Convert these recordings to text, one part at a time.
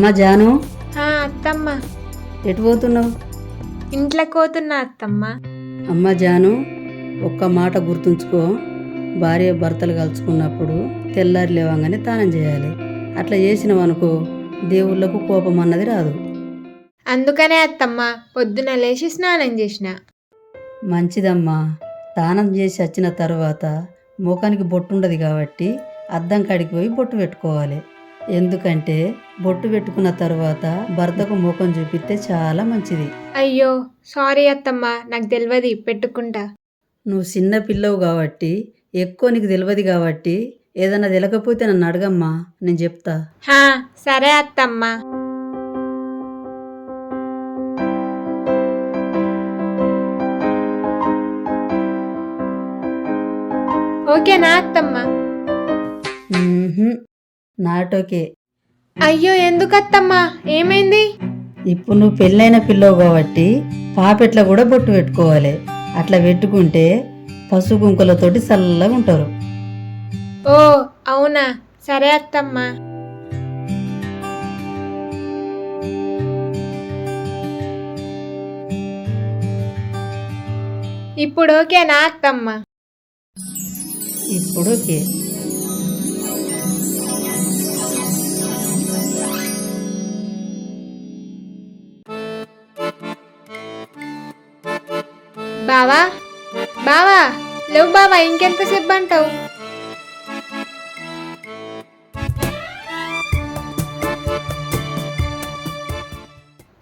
అమ్మ జాను అత్తమ్మ. ఎటు పోతున్నావు? ఇంట్లో కోతున్నా అత్తమ్మ. అమ్మ జాను ఒక్క మాట గుర్తుంచుకో. భార్య భర్తలు కలుసుకున్నప్పుడు తెల్లారి లేవంగానే తానం చేయాలి. అట్లా చేసినావు అనుకో దేవుళ్ళకు కోపం అన్నది రాదు. అందుకనే అత్తమ్మ పొద్దున లేచి స్నానం చేసిన. మంచిదమ్మా. తానం చేసి వచ్చిన తర్వాత ముఖానికి బొట్టు ఉండదు కాబట్టి అద్దం కాడికి పోయి బొట్టు పెట్టుకోవాలి. ఎందుకంటే బొట్టు పెట్టుకున్న తర్వాత భర్తకు ముఖం చూపిస్తే చాలా మంచిది. అయ్యో సారీ అత్తమ్మ నాకు తెలియదు పెట్టుకుంటా. నువ్వు చిన్న పిల్లవు కాబట్టి ఎక్కువ నీకు తెలియదు కాబట్టి ఏదన్నా తెలియకపోతే నన్ను అడగమ్మా నేను చెప్తా. హా సరే అత్తమ్మ. ఓకేనా అత్తమ్మ? మ్మ్హ్మ్. నాటోకే. అయ్యో ఎందుకు అత్తమ్మ ఏమైంది? ఇప్పుడు నువ్వు పెళ్ళైన పిల్లవు కాబట్టి పాపెట్ల కూడా బొట్టు పెట్టుకోవాలి. అట్లా పెట్టుకుంటే పసుపు కుంకులతోటి చల్లగా ఉంటారు. ఓ అవునా? సరే అత్తమ్మ. ఇప్పుడు ఓకేనా అత్తమ్మ? ఇప్పుడు ఓకే. బావా? బావా లేవు బావా ఇంకెంతసేపు అంటావు?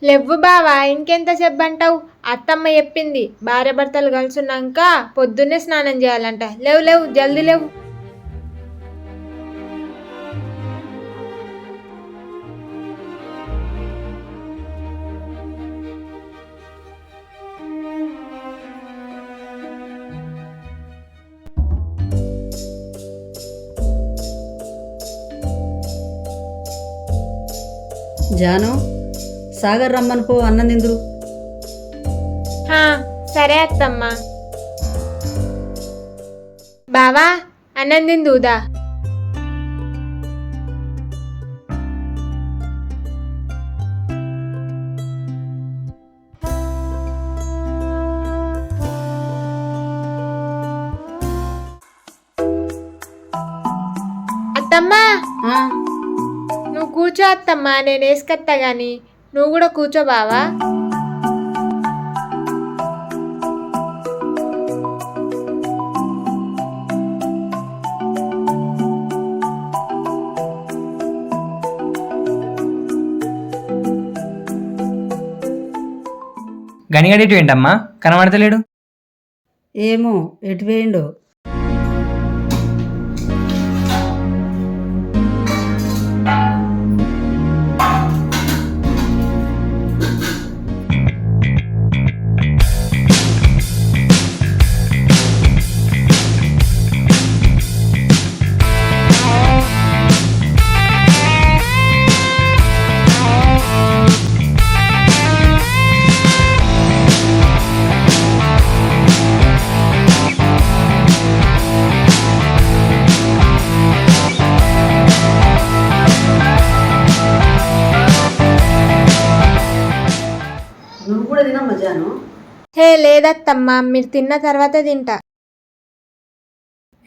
లేవు బావా ఇంకెంతసేపు అంటావు? అత్తమ్మ చెప్పింది భార్య భర్తలు కలుసున్నాక పొద్దున్నే స్నానం చేయాలంట. లేవు లేవు జల్దీ లేవు. జాను సాగర్ రమ్మని పో అన్నం తిందురు హా, సరే అత్తమ్మ. బావా అన్నం దూదా అత్తమ్మా కూర్చో అత్తమ్మా నేను వేసుకొత్తా గాని. నువ్వు కూడా కూర్చో బావా. గనిగడేటి ఏంటమ్మా? కనబడతలేడు? ఏమో ఎటు వేయండు హే లేదత్తమ్మా మీరు తిన్న తర్వాత తింటా.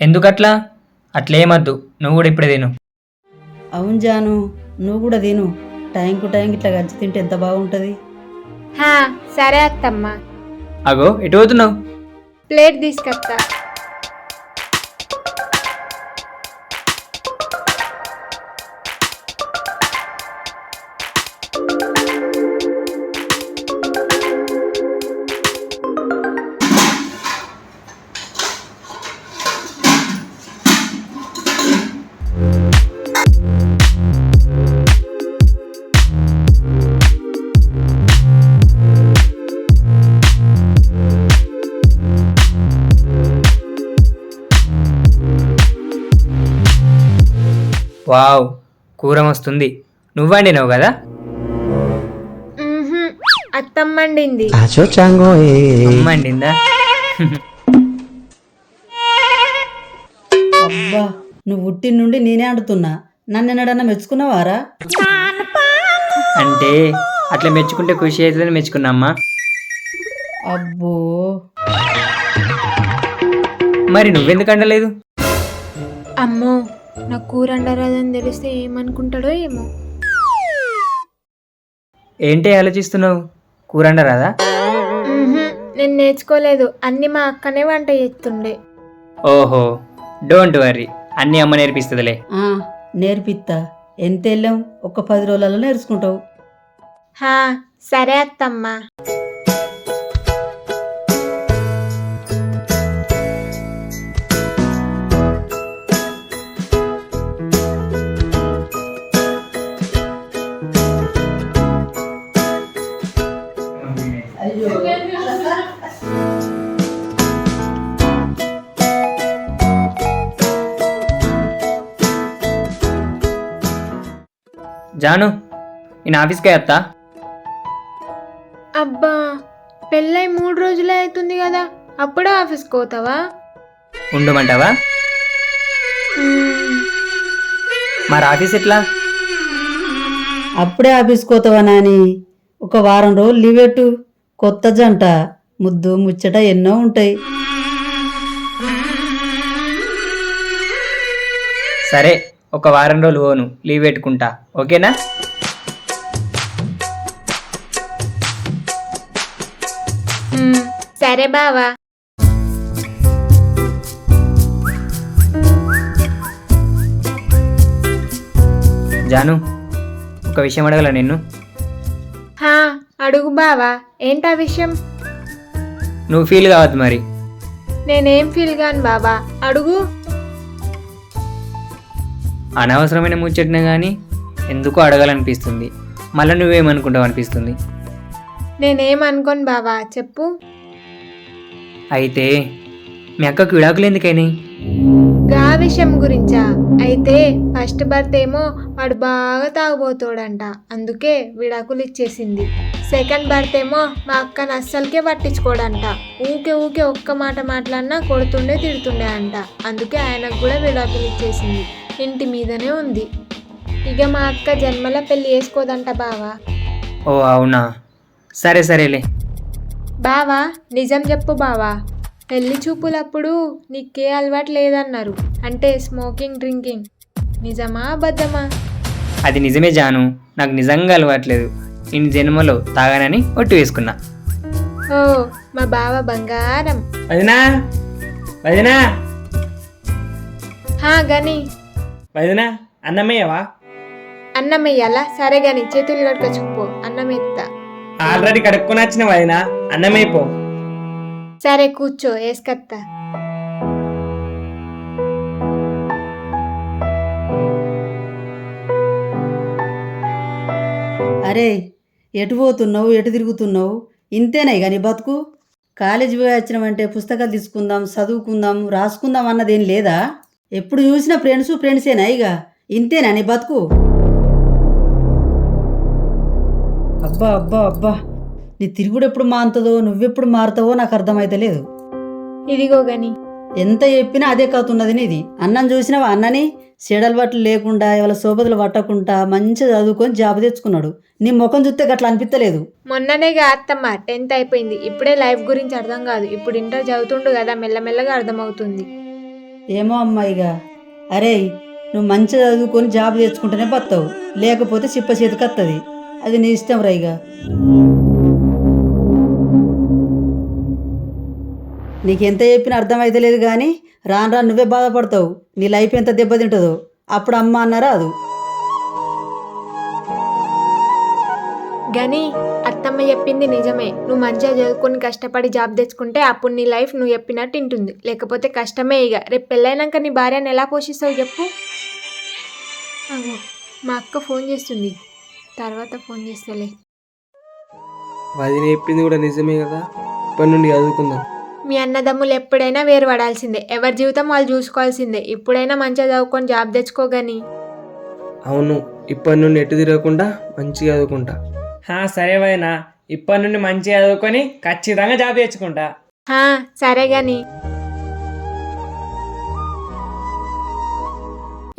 ఎందుకట్లా? అట్లేమద్దు నువ్వు కూడా ఇప్పుడే తిను. అవును జాను నువ్వు కూడా తిను. టైంకు టైం ఇట్లా గచ్చి తింటే ఎంత బాగుంటుంది? హా సరే అత్తమ్మా. అగో ఎటు పోతున్నావు? ప్లేట్ తీసుకొస్తా. వావ్ కూర వస్తుంది నువ్వు వండినావు కదా. అత్తమ్మ వండింది అమ్మ వండిందా అబ్బా నువ్వు పుట్టిన నుండి నేనే ఆడుతున్నా నన్ను ఎన్నడన్నా మెచ్చుకున్నావారా? అంటే అట్లా మెచ్చుకుంటే ఖుషి అవుతుందని మెచ్చుకున్నామ్మా. అబ్బో. మరి నువ్వెందుకు అండలేదు అమ్మో నా కూర అండరాదని తెలిస్తే ఏమనుకుంటాడో ఏమో. ఏంటి ఆలోచిస్తున్నావు? కూర అండరాదా. నేను నేర్చుకోలేదు. అన్ని మా అక్కనే వంట చేస్తుండే. ఓహో డోంట్ వరీ. అన్నీ అమ్మ నేర్పిస్తుందిలే. ఆ, నేర్పిత్తా. ఎంత వెళ్ళాం ఒక పది రోజులలో నేర్చుకుంటావు. హా సరే అత్తమ్మ. జాను నేను ఆఫీస్కి వస్తా. అబ్బా పెళ్ళై మూడు రోజులే అవుతుంది కదా అప్పుడే ఆఫీస్కి పోతావా? ఉండమంటావా. మరి ఆఫీస్ ఎట్లా? అప్పుడే ఆఫీస్కి పోతావా నాని? ఒక వారం రోజులు లీవ్ పెట్టు. కొత్త జంట ముద్దు ముచ్చట ఎన్నో ఉంటాయి. సరే ఒక వారం రోజులు పోను లీవ్ పెట్టుకుంటా. ఓకేనా. సరే బావా. జాను ఒక విషయం అడగల నిన్ను? హా అడుగు బావా. ఏంటా విషయం? నువ్వు ఫీల్ కావద్దు మరి. నేనేం ఫీల్ గాను బాబా అడుగు. అనవసరమైన ముచ్చటినా కానీ ఎందుకో అడగాలనిపిస్తుంది. మళ్ళీ నువ్వేమనుకుంటావు అనిపిస్తుంది? నేనేం అనుకోను బావా చెప్పు. అయితే మీ అక్కకు విడాకులు ఎందుకైనాయి? గా విషయం గురించా? అయితే ఫస్ట్ బర్త్ ఏమో వాడు బాగా తాగుబోతాడంట. అందుకే విడాకులు ఇచ్చేసింది. సెకండ్ బర్త్ ఏమో మా అక్కని అస్సలకే పట్టించుకోడంట. ఊకే ఊకే ఒక్క మాట మాట్లాడినా కొడుతుండే తిడుతుండే అంట. అందుకే ఆయనకు కూడా విడాకులు ఇచ్చేసింది. ఇంటి మీదనే ఉంది. ఇక మా అక్క జన్మల పెళ్ళి చేసుకోదంట బావా. ఓ అవునా? సరే సరేలే. బావా నిజం చెప్పు బావా. పెళ్ళి చూపులప్పుడు నీకే అలవాటు లేదన్నారు. అంటే స్మోకింగ్ డ్రింకింగ్. నిజమా అబద్ధమా? అది నిజమే జాను. నాకు నిజంగా అలవాట్లేదు నేను జన్మలో తాగానని ఒట్టు వేసుకున్నా. ఓ మా బావ బంగారం. వదినా? వదినా? హా గని. వదినా అన్నమయ్యవా? అన్నం వెయ్యాలా సరే గని చేతులు కడుకొచ్చుకుపో అన్నం ఎత్తా ఆల్రెడీ కడుక్కొని వచ్చిన వదినా అన్నమైపో సరే కూర్చో వేసుకత్తా అరే ఎటు పోతున్నావు ఎటు తిరుగుతున్నావు? ఇంతేనా ఇక నీ బతుకు? కాలేజీ పోయి వచ్చినామంటే పుస్తకాలు తీసుకుందాం చదువుకుందాం రాసుకుందాం అన్నదేం లేదా? ఎప్పుడు చూసినా ఫ్రెండ్స్ ఫ్రెండ్సేనా ఇక ఇంతేనా నీ బతుకు? అబ్బా అబ్బా అబ్బా. నీ తిరుగుడు ఎప్పుడు మారుతుందో నువ్వెప్పుడు మారుతావో నాకు అర్థమైతలేదు ఇదిగో గని. ఎంత చెప్పినా అదే కాతున్నది నీది. అన్నం చూసినావా అన్నని? చెడలు బట్టలు లేకుండా ఇవాళ సోపతులు పట్టకుండా మంచిగా చదువుకొని జాబ్ తెచ్చుకున్నాడు. నీ ముఖం చూస్తే గట్లా అనిపించలేదు మొన్ననేగా అత్తమ్మ టెన్త్ అయిపోయింది. ఇప్పుడే లైఫ్ గురించి అర్థం కాదు. ఇప్పుడు ఇంటర్ చదువుతుండు కదా మెల్లమెల్లగా అర్థమవుతుంది. ఏమో అమ్మాయిగా. అరే నువ్వు మంచిగా చదువుకొని జాబ్ తెచ్చుకుంటేనే బతావు లేకపోతే చిప్ప చేతికి వస్తుంది అది నీ ఇష్టం రైగా. నీకెంత చెప్పినా అర్థమైతే లేదు కానీ రాను రాను నువ్వే బాధపడతావు. నీ లైఫ్ ఎంత దెబ్బతింటుందో. అప్పుడు అమ్మ అన్నారా అది గని అత్తమ్మ చెప్పింది నిజమే. నువ్వు మంచిగా చదువుకొని కష్టపడి జాబ్ తెచ్చుకుంటే అప్పుడు నీ లైఫ్ నువ్వు చెప్పినట్టు ఉంటుంది. లేకపోతే కష్టమే ఇక రేపు పెళ్ళైనాక నీ భార్యను ఎలా పోషిస్తావు చెప్పు. అగో, మా అక్క ఫోన్ చేస్తుంది. తర్వాత ఫోన్ చేస్తలే. వదిన చెప్పింది కూడా నిజమే కదా? ఇప్పటి నుండి చదువుకుందాం. మీ అన్నదమ్ములు ఎప్పుడైనా వేరు పడాల్సిందే ఎవరి జీవితం వాళ్ళు చూసుకోవాల్సిందే. ఇప్పుడైనా మంచిగా చదువుకొని జాబ్ తెచ్చుకోగని. అవును. ఇప్పటి నుండి ఎటు తిరగకుండా మంచిగా చదువుకుంటా. సరే వదినా. ఇప్పటి నుండి మంచిగా చదువుకొని ఖచ్చితంగా జాబ్ తెచ్చుకుంటా. హా, సరే గని.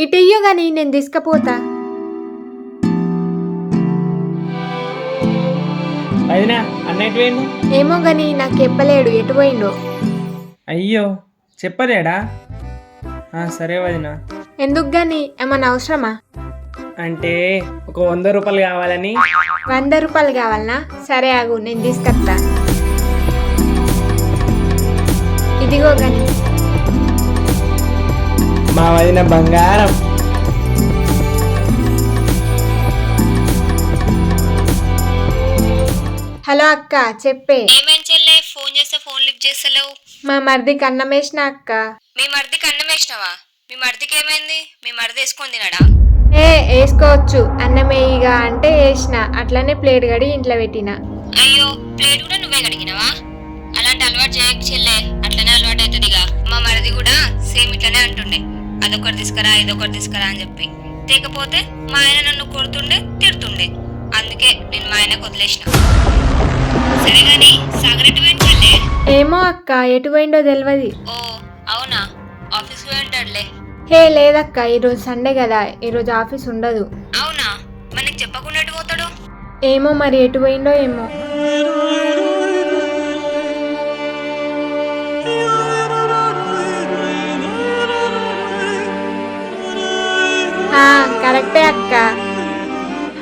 ఇటు ఇయ్యో గని నేను తీసుకపోతా. వదినా అన్నట్టు ఏమో గని నాకు చెప్పలేడు ఎటు పోయిండో. అయ్యో చెప్పలేడా? ఆ, సరే వదిన. ఎందుకు గాని ఏమన్నా అవసరమా? అంటే ఒక వంద రూపాయలు కావాలని. వంద రూపాయలు కావాలనా? సరే ఆగు నేను తీసుకొస్తా. ఇదిగో గని. మా వదిన బంగారం. హలో అక్క చెప్పే. ఏమేం చెల్లే ఫోన్ చేస్తే ఫోన్ లిఫ్ట్ చేస్తలేవు? మా మరిదికి అన్నం వేసిన అక్క. మీ మరిదికి అన్నం వేసినావా? మీ మరిదికి ఏమైంది మీ మరిది వేసుకొని తినడా? ఏ వేసుకోవచ్చు. అన్నం వేయిగా అంటే వేసిన. అట్లనే ప్లేట్ గడి ఇంట్లో పెట్టిన. అయ్యో ప్లేట్ కూడా నువ్వే కడిగినావా? అలాంటి అలవాటు చేయకు చెల్లే. అట్లనే అలవాటు అవుతుందిగా మా మరిది కూడా సేమ్ ఇట్లనే అంటుండే. అదొకటి తీసుకురా ఇదొకటి తీసుకురా అని చెప్పి. లేకపోతే మా ఆయన నన్ను కొడుతుండే తిడుతుండే. అందుకే నేను మా ఆయనకు వదిలేసిన. సరే గాని పోయింది చెల్లే? ఏమో అక్క ఎటు పోయిండో తెలియదు ఓ అవునా? ఆఫీస్కి పోయింటాడులే. హే లేదక్క ఈరోజు సండే కదా ఈరోజు ఆఫీస్ ఉండదు. అవునా? మనకి చెప్పకుండా ఎటు పోతాడు? ఏమో మరి ఎటు పోయిండో ఏమో. కరెక్టే అక్క.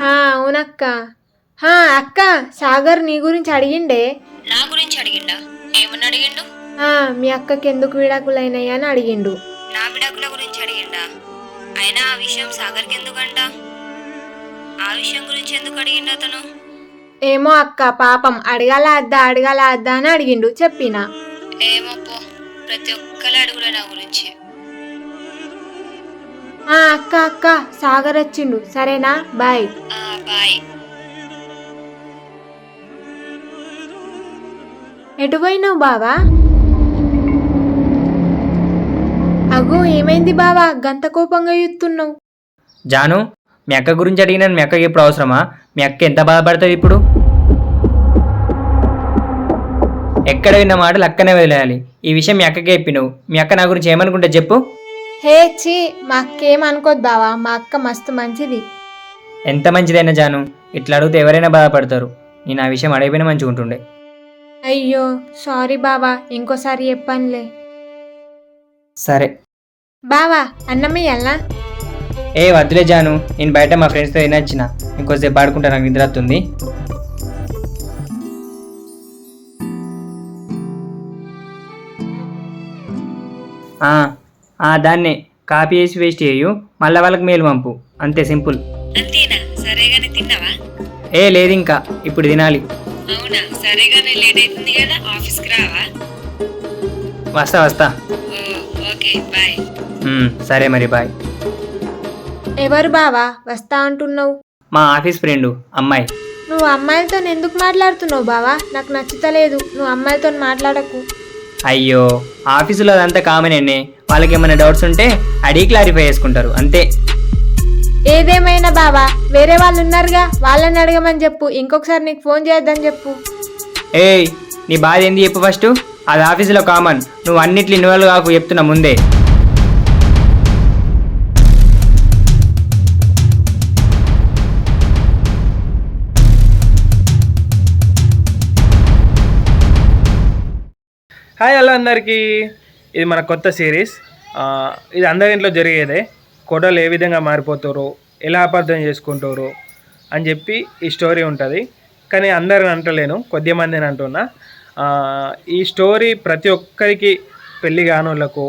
అవునక్క. హా, అక్క సాగర్ నీ గురించి అడిగిండే? నా గురించి అడిగిండా? ఏమని అడిగిండు? మీ అక్కకి ఎందుకు విడాకులైనాయి అని అడిగిండు. నా విడాకుల గురించి అడిగిండా? అయినా ఆ విషయం సాగర్కి ఎందుకంట? ఆ విషయం గురించి ఎందుకు అడిగిండు అతను? ఏమో అక్క పాపం. అడగాల అద్దా అడగాల అద్దా అని అడిగిండు చెప్పినా. ఏమో పో ప్రతి ఒక్కరు అడుగులే నా గురించి. ఆ, అక్క అక్క సాగర్ వచ్చిండు. సరేనా? బాయ్. ఆ బాయ్. ఎటు పోయినావు బావా? అగో ఏమైంది బావా? గంత కోపంగా ఎత్తున్నావు. జాను మీ అక్క గురించి అడిగినా మీ అక్కకి ఎప్పుడు అవసరమా? మీ అక్క ఎంత బాధపడుతుంది ఇప్పుడు? ఎక్కడ విన్న మాటలు అక్కనే వదిలేయాలి. ఈ విషయం మీ అక్కకే చెప్పి నువ్వు మీ అక్క నా గురించి ఏమనుకుంటే చెప్పు. హే చి మా అక్కేం అనుకోద్దు బావా. మా అక్క మస్తు మంచిది. ఎంత మంచిదైనా జాను ఇట్లా అడిగితే ఎవరైనా బాధపడతారు. నేను ఆ విషయం అడగపోయినా మంచిగా ఉంటుండే అయ్యో సారీ బావా. ఇంకోసారి చెప్పనులే. సరే. బావా అన్నమయ్యల్నా ఏ వద్దులే జాను నేను బయట మా ఫ్రెండ్స్తో తినొచ్చిన ఇంకోసేపు ఆడుకుంటా నాకు నిద్ర వస్తుంది. ఆ, ఆ, దాన్నే. కాపీ వేసి వేస్ట్ చేయు. మళ్ళీ వాళ్ళకి మెయిల్ పంపు. అంతే సింపుల్. అంతేనా? సరేగానే తిన్నావా? ఏ లేదు ఇంకా. ఇప్పుడు తినాలి. అవునా? సరేగానే లేట్ అవుతుంది కదా ఆఫీస్కి రావా? వస్తా వస్తా. ఓ ఓకే బాయ్. ఉమ్, సరే మరి బాయ్. ఎవరు బావా? వస్తా అంటున్నావు. మా ఆఫీస్ ఫ్రెండు అమ్మాయి. నువ్వు అమ్మాయిలతో ఎందుకు మాట్లాడుతున్నావు బావా? నాకు నచ్చుతలేదు. నువ్వు అమ్మాయిలతో మాట్లాడకు. అయ్యో ఆఫీసులో అదంతా కామన్ అండి వాళ్ళకి ఏమైనా డౌట్స్ ఉంటే అడిగి క్లారిఫై చేసుకుంటారు అంతే. ఏదేమైనా బావా వేరే వాళ్ళు ఉన్నారుగా వాళ్ళని అడగమని చెప్పు. ఇంకొకసారి నీకు ఫోన్ చేయొద్దని చెప్పు. ఏయ్ నీ బాధ ఏంది చెప్పు ఫస్ట్. అది ఆఫీసులో కామన్. నువ్వు అన్నిట్లు ఇన్వాల్వ్ కాకు చెప్తున్నా ముందే. హాయ్ హలో అందరికీ. ఇది మన కొత్త సిరీస్. ఇది అందరి ఇంట్లో జరిగేదే. కొడలు ఏ విధంగా మారిపోతారు ఎలా అపార్థం చేసుకుంటారు అని చెప్పి ఈ స్టోరీ ఉంటుంది. కానీ అందరిని అంటలేను కొద్ది మందిని అంటున్నా. ఈ స్టోరీ ప్రతి ఒక్కరికి పెళ్ళి కానోళ్ళకు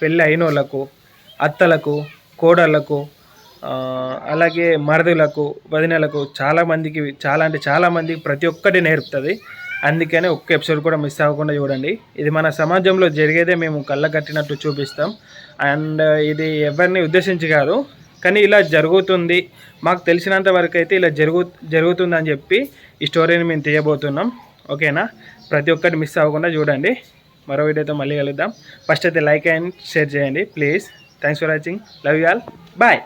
పెళ్ళి అయిన వాళ్ళకు అత్తలకు కోడళ్ళకు అలాగే మరదులకు వదినలకు చాలామందికి చాలా అంటే చాలామందికి ప్రతి ఒక్కటి నేర్పుతుంది. అందుకనే ఒక్క ఎపిసోడ్ కూడా మిస్ అవ్వకుండా చూడండి. ఇది మన సమాజంలో జరిగేదే మేము కళ్ళ కట్టినట్టు చూపిస్తాం. అండ్ ఇది ఎవరిని ఉద్దేశించి కాదు కానీ ఇలా జరుగుతుంది. మాకు తెలిసినంత వరకు అయితే ఇలా జరుగు జరుగుతుందని చెప్పి ఈ స్టోరీని మేము తీయబోతున్నాం. ఓకేనా? ప్రతి ఒక్కటి మిస్ అవ్వకుండా చూడండి. మరో వీడియోతో మళ్ళీ కలుద్దాం. ఫస్ట్ అయితే లైక్ అండ్ షేర్ చేయండి please. Thanks for watching love you all bye